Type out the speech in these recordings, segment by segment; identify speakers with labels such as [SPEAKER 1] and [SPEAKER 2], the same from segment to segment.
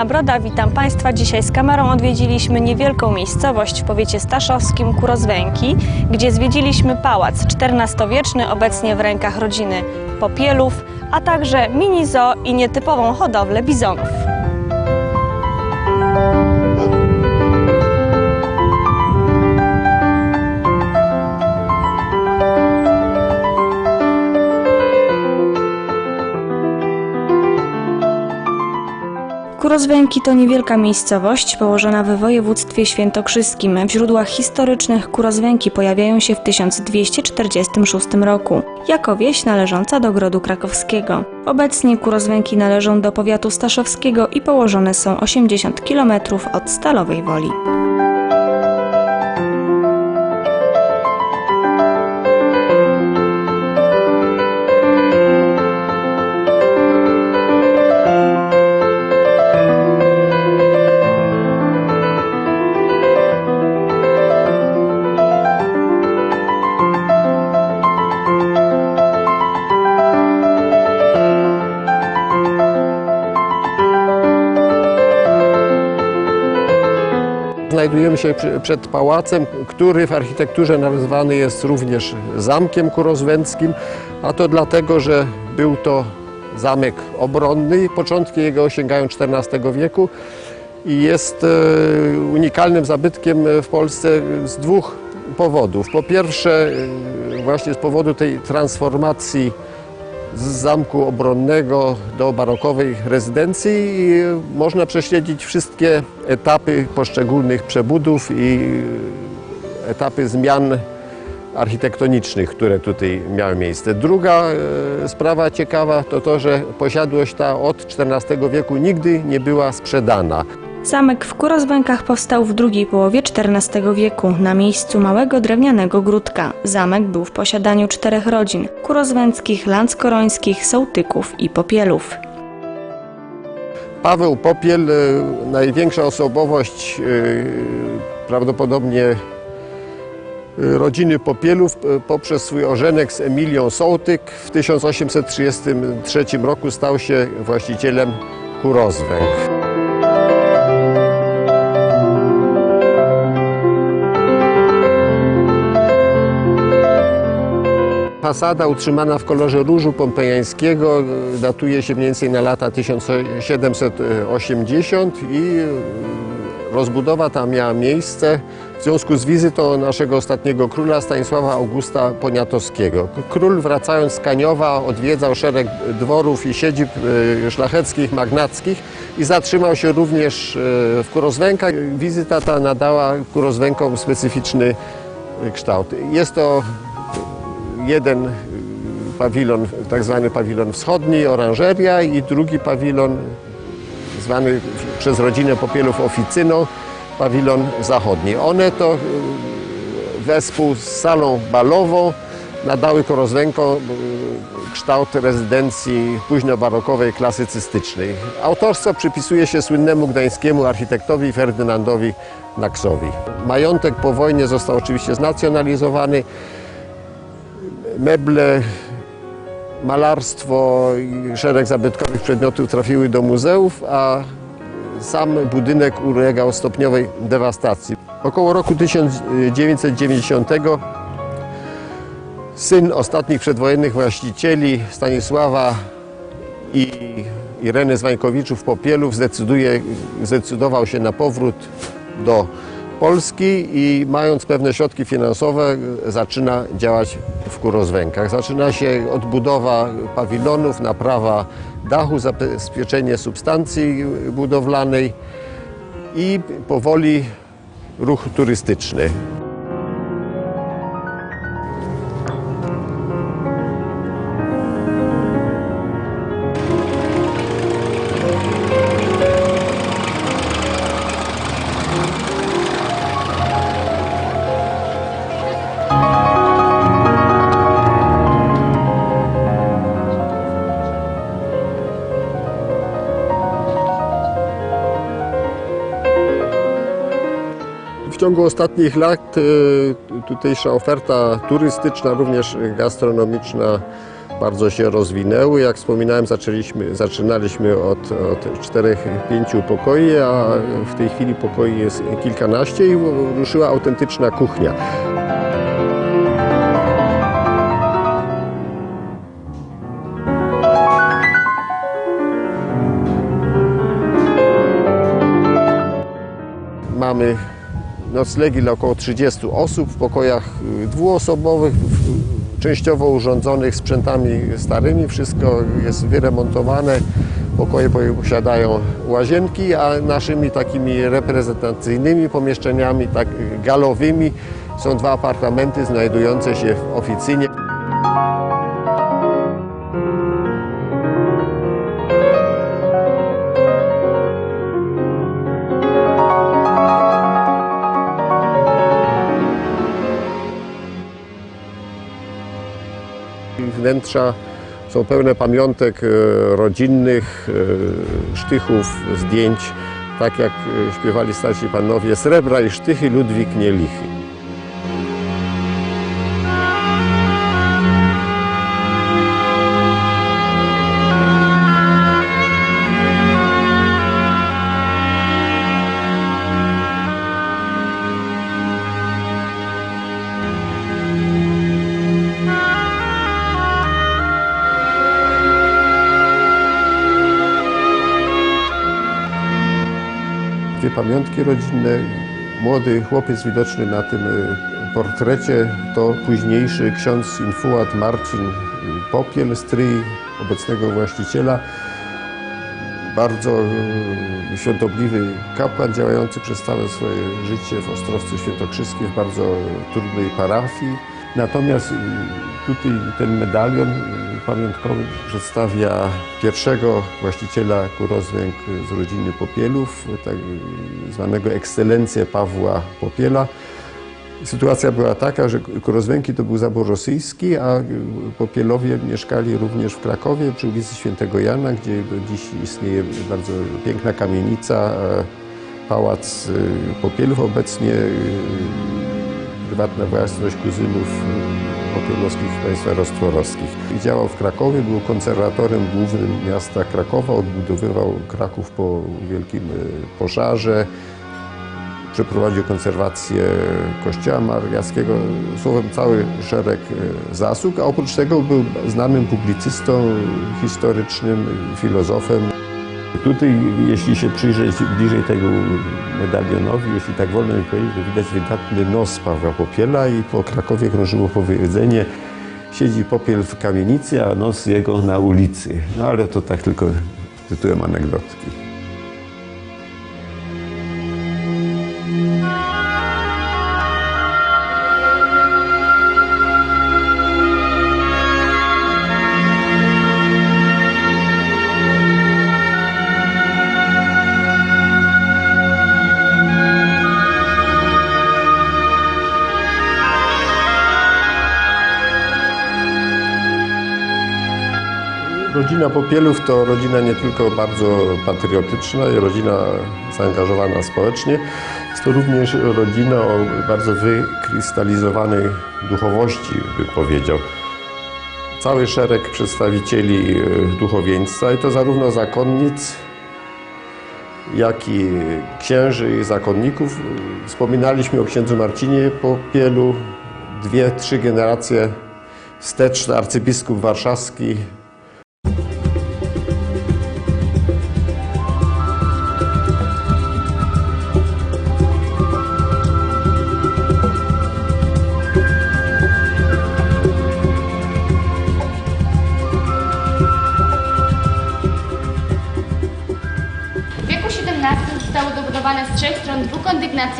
[SPEAKER 1] Paulina Broda, witam Państwa. Dzisiaj z kamerą odwiedziliśmy niewielką miejscowość w powiecie staszowskim Kurozwęki, gdzie zwiedziliśmy pałac XIV-wieczny, obecnie w rękach rodziny Popielów, a także mini zoo i nietypową hodowlę bizonów. Kurozwęki to niewielka miejscowość położona w województwie świętokrzyskim. W źródłach historycznych Kurozwęki pojawiają się w 1246 roku, jako wieś należąca do Grodu Krakowskiego. Obecnie Kurozwęki należą do powiatu staszowskiego i położone są 80 km od Stalowej Woli.
[SPEAKER 2] Znajdujemy się przed pałacem, który w architekturze nazwany jest również Zamkiem Kurozwęckim, a to dlatego, że był to zamek obronny. Początki jego sięgają XIV wieku i jest e, unikalnym zabytkiem w Polsce z dwóch powodów. Po pierwsze, e, właśnie z powodu tej transformacji z zamku obronnego do barokowej rezydencji i można prześledzić wszystkie etapy poszczególnych przebudów i etapy zmian architektonicznych, które tutaj miały miejsce. Druga e, sprawa ciekawa to to, że posiadłość ta od XIV wieku nigdy nie była sprzedana.
[SPEAKER 1] Zamek w Kurozwękach powstał w drugiej połowie XIV wieku na miejscu małego drewnianego gródka. Zamek był w posiadaniu czterech rodzin: kurozwęckich, lanckorońskich, sołtyków i popielów.
[SPEAKER 2] Paweł Popiel, e, największa osobowość e, prawdopodobnie e, rodziny Popielów poprzez swój ożenek z Emilią Sołtyk w 1833 roku stał się właścicielem Kurozwęg. Fasada utrzymana w kolorze różu pompejańskiego e, datuje się mniej więcej na lata 1780 i e, rozbudowa ta miała miejsce w związku z wizytą naszego ostatniego króla Stanisława Augusta Poniatowskiego. Król wracając z Kaniowa odwiedzał szereg dworów i siedzib e, szlacheckich, magnackich i zatrzymał się również w Kurozwękach. Wizyta ta nadała Kurozwękom specyficzny kształt. Jest to jeden pawilon, tak zwany pawilon wschodni, oranżeria i drugi pawilon zwany przez rodzinę Popielów oficyną, pawilon zachodni. One to y, wespół z salą balową nadały Korozwękom y, kształt rezydencji późnobarokowej, klasycystycznej. Autorstwo przypisuje się słynnemu gdańskiemu architektowi Ferdynandowi Naksowi. Majątek po wojnie został oczywiście znacjonalizowany meble, malarstwo i szereg zabytkowych przedmiotów trafiły do muzeów, a sam budynek ulegał stopniowej dewastacji. Około roku 1990 syn ostatnich przedwojennych właścicieli Stanisława i Ireny Zwańkowiczów Popielów zdecyduje, zdecydował się na powrót do Polski i mając pewne środki finansowe zaczyna działać w Kurozwękach. Zaczyna się odbudowa pawilonów, naprawa dachu, zabezpieczenie substancji budowlanej i powoli ruch turystyczny. Ciągu ostatnich lat y, tutejsza oferta turystyczna, również gastronomiczna bardzo się rozwinęły. Jak wspominałem, zaczęliśmy, zaczynaliśmy od, od czterech, pięciu pokoi, a w tej chwili pokoi jest kilkanaście i ruszyła autentyczna kuchnia. Mamy noclegi dla około 30 osób w pokojach y, dwuosobowych, w- częściowo urządzonych sprzętami starymi. Wszystko jest wyremontowane. Pokoje posiadają łazienki, a naszymi takimi reprezentacyjnymi pomieszczeniami, tak galowymi, są dwa apartamenty znajdujące się w oficynie. Są pełne pamiątek e, rodzinnych, e, sztychów, zdjęć. Tak jak e, śpiewali starsi panowie, srebra i sztychy Ludwik nie pamiątki rodzinne. Młody chłopiec widoczny na tym y, portrecie to późniejszy ksiądz infułat Marcin y, Popiel, stryj obecnego właściciela. Bardzo y, świątobliwy kapłan działający przez całe swoje życie w Ostrowcu Świętokrzyskim w bardzo trudnej parafii. Natomiast y, tutaj ten medalion y, pamiątkowy przedstawia pierwszego właściciela kurozwęg z rodziny Popielów, tak y, zwanego ekscelencję Pawła Popiela. Sytuacja była taka, że Kurozwęki to był zabór rosyjski, a Popielowie mieszkali również w Krakowie przy ulicy Świętego Jana, gdzie do dziś istnieje bardzo piękna kamienica, e, pałac Popielów. Obecnie prywatna własność kuzynów y, Popielowskich państwa Rostworowskich. Działał w Krakowie, był konserwatorem głównym miasta Krakowa, odbudowywał Kraków po wielkim y, pożarze przeprowadził konserwację kościoła mariackiego, słowem cały szereg e, zasług, a oprócz tego był znanym publicystą historycznym, filozofem. Tutaj, jeśli się przyjrzeć bliżej tego medalionowi, jeśli tak wolno mi powiedzieć, to widać wydatny nos Pawła Popiela i po Krakowie krążyło powiedzenie siedzi Popiel w kamienicy, a nos jego na ulicy. No ale to tak tylko tytułem anegdotki. Popielów to rodzina nie tylko bardzo patriotyczna i rodzina zaangażowana społecznie, jest to również rodzina o bardzo wykrystalizowanej duchowości, bym powiedział. Cały szereg przedstawicieli e, duchowieństwa i to zarówno zakonnic, jak i księży i zakonników. Wspominaliśmy o księdzu Marcinie Popielu, dwie, trzy generacje wstecz, arcybiskup warszawski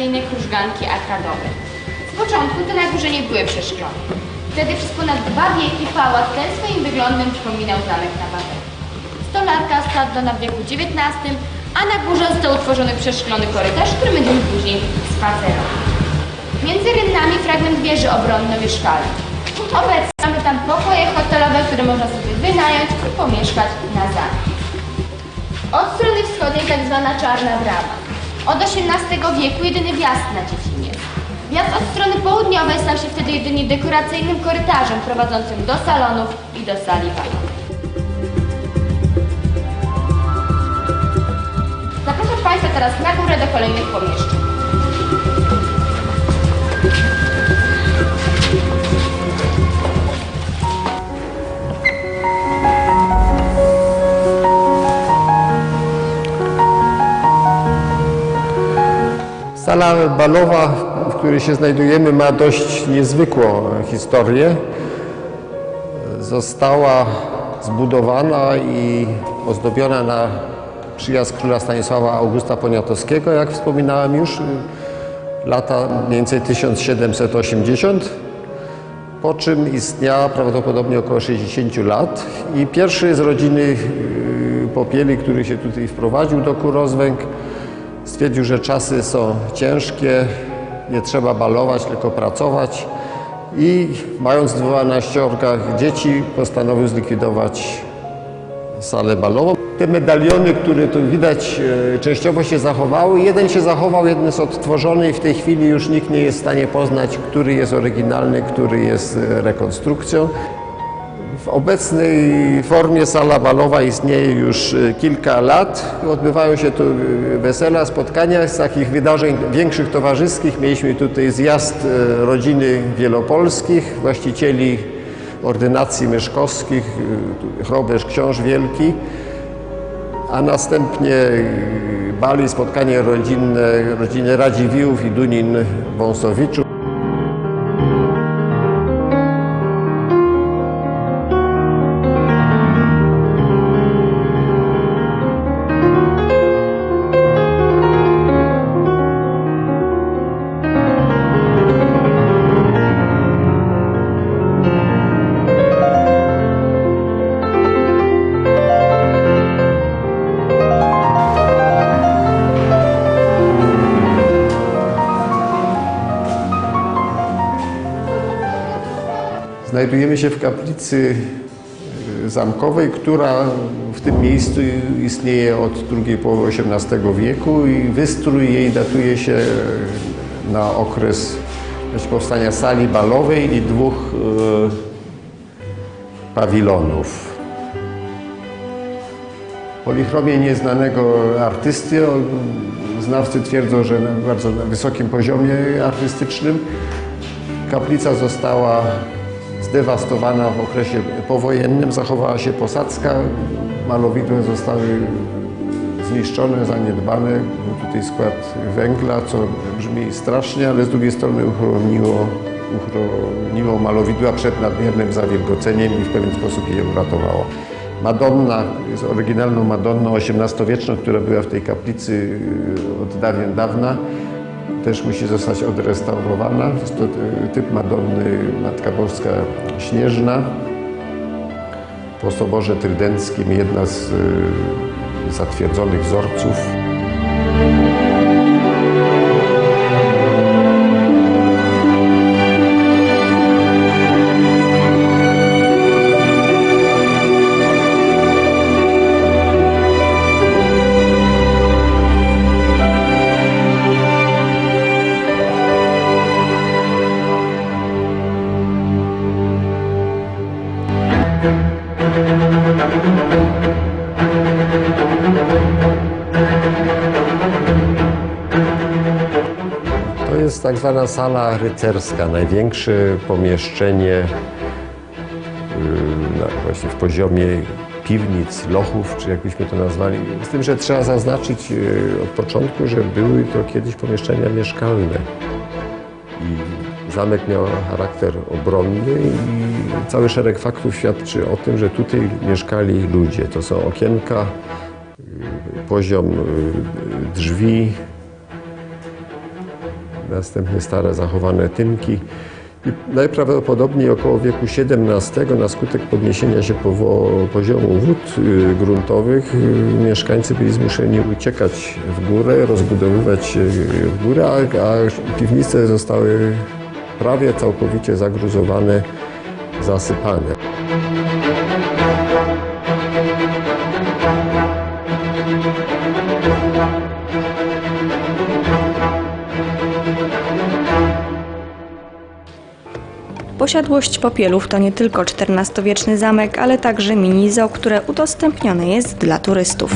[SPEAKER 3] dwukondygnacyjne krużganki arkadowe. Z początku te na nie były przeszklone. Wtedy przez ponad dwa wieki pałac ten swoim wyglądem przypominał zamek na Wawelu. Stolarka stadlona w wieku XIX, a na górze został utworzony przeszklony korytarz, który będziemy później spacerować. Między rynnami fragment wieży obronno-mieszkalnej. Obecnie mamy tam pokoje hotelowe, które można sobie wynająć i pomieszkać na zamek. Od strony wschodniej tak zwana Czarna Brama. Od XVIII wieku jedyny wjazd na Cieciniec. Wjazd od strony południowej stał się wtedy jedynie dekoracyjnym korytarzem prowadzącym do salonów i do sali balowej. Zapraszam Państwa teraz na górę do kolejnych pomieszczeń.
[SPEAKER 2] Sala balowa, w której się znajdujemy, ma dość niezwykłą historię. Została zbudowana i ozdobiona na przyjazd króla Stanisława Augusta Poniatowskiego, jak wspominałem już, lata mniej więcej 1780, po czym istniała prawdopodobnie około 60 lat i pierwszy z rodziny yy, Popieli, który się tutaj wprowadził do Kurozwęg, Stwierdził, że czasy są ciężkie, nie trzeba balować, tylko pracować i mając w 12 dzieci postanowił zlikwidować salę balową. Te medaliony, które tu widać, e, częściowo się zachowały. Jeden się zachował, jeden jest odtworzony i w tej chwili już nikt nie jest w stanie poznać, który jest oryginalny, który jest e, rekonstrukcją. W obecnej formie sala balowa istnieje już e, kilka lat. Odbywają się tu e, wesela, spotkania z takich wydarzeń większych towarzyskich. Mieliśmy tutaj zjazd e, rodziny wielopolskich, właścicieli ordynacji myszkowskich, hrabież książ wielki, a następnie bali spotkanie rodzinne rodziny Radziwiłłów i Dunin Wąsowiczów. Znajdujemy się w kaplicy y, zamkowej, która w tym miejscu istnieje od drugiej połowy XVIII wieku i wystrój jej datuje się na okres powstania sali balowej i dwóch y, pawilonów. Polichromie nieznanego artysty, znawcy twierdzą, że na bardzo wysokim poziomie artystycznym. Kaplica została zdewastowana w okresie powojennym, zachowała się posadzka, malowidła zostały zniszczone, zaniedbane. Był tutaj skład węgla, co brzmi strasznie, ale z drugiej strony uchroniło, uchroniło malowidła przed nadmiernym zawilgoceniem i w pewien sposób je uratowało. Madonna, jest oryginalną Madonną XVIII-wieczną, która była w tej kaplicy y, od dawien dawna też musi zostać odrestaurowana. Jest to y, typ Madonny Matka Boska Śnieżna. Po Soborze Trydenckim jedna z y, zatwierdzonych wzorców. Zwana sala rycerska, największe pomieszczenie na, właśnie w poziomie piwnic, lochów, czy jakbyśmy to nazwali. Z tym, że trzeba zaznaczyć yy, od początku, że były to kiedyś pomieszczenia mieszkalne. I zamek miał charakter obronny i cały szereg faktów świadczy o tym, że tutaj mieszkali ludzie. To są okienka, yy, poziom drzwi, następnie stare zachowane tynki. I najprawdopodobniej około wieku XVII na skutek podniesienia się poziomu wód y, gruntowych y, mieszkańcy byli zmuszeni uciekać w górę, rozbudowywać się w górę, a piwnice zostały prawie całkowicie zagruzowane, zasypane.
[SPEAKER 1] Posiadłość Popielów to nie tylko XIV-wieczny zamek, ale także mini zoo, które udostępnione jest dla turystów.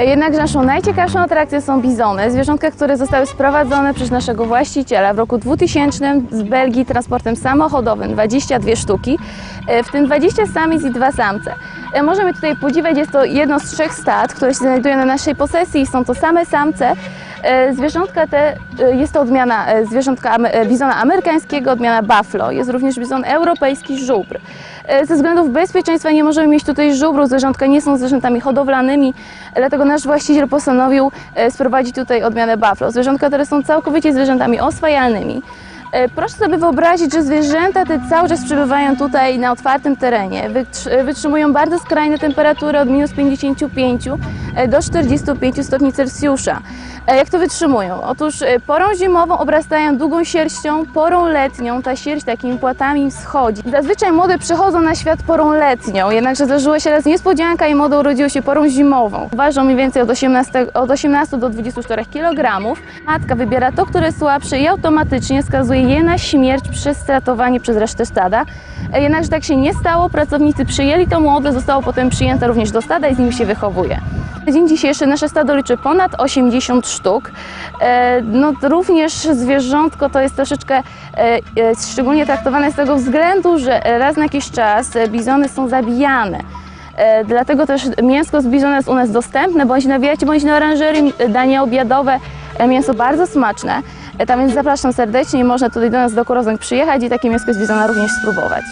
[SPEAKER 4] Jednak naszą najciekawszą atrakcją są bizony, zwierzątka, które zostały sprowadzone przez naszego właściciela w roku 2000 z Belgii transportem samochodowym, 22 sztuki, e, w tym 20 samic i 2 samce. E, Możemy tutaj podziwiać, jest to jedno z trzech stad, które się znajduje na naszej posesji i są to same samce. E, Zwierzątka te, e, jest to odmiana e, zwierzątka bizona amerykańskiego, odmiana buffalo. Jest również bizon europejski żubr. Ze względów bezpieczeństwa nie możemy mieć tutaj żubru, zwierzątka nie są zwierzętami hodowlanymi, dlatego nasz właściciel postanowił sprowadzić tutaj odmianę buffalo. Zwierzątka, które są całkowicie zwierzętami oswajalnymi. Proszę sobie wyobrazić, że zwierzęta te cały czas przebywają tutaj na otwartym terenie. Wytr- Wytrzymują bardzo skrajne temperatury od minus 55 e, do 45 stopni Celsjusza. E, Jak to wytrzymują? Otóż e, porą zimową obrastają długą sierścią, porą letnią ta sierść takimi płatami schodzi. Zazwyczaj młode przychodzą na świat porą letnią, jednakże zdarzyła się raz niespodzianka i młode urodziło się porą zimową. Ważą mniej więcej od 18, od 18 do 24 kg. Matka wybiera to, które słabsze i automatycznie skazuje je na śmierć przez stratowanie przez resztę stada. E, Jednakże tak się nie stało, pracownicy przyjęli to młode, zostało potem przyjęte również do stada i z nimi się wychowuje. Na Dzień dzisiejszy nasze stado liczy ponad 80 sztuk. E, No, również zwierzątko to jest troszeczkę e, e, szczególnie traktowane z tego względu, że raz na jakiś czas bizony są zabijane. Dlatego też mięsko z bizona jest u nas dostępne, bądź na wiacie, bądź na oranżerii, dania obiadowe. Mięso bardzo smaczne. Tam więc zapraszam serdecznie i można tutaj do nas do Kurozeń przyjechać i takie mięsko z bizona również spróbować.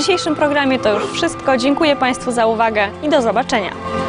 [SPEAKER 1] Dzisiejszym programie to już wszystko. Dziękuję Państwu za uwagę i do zobaczenia.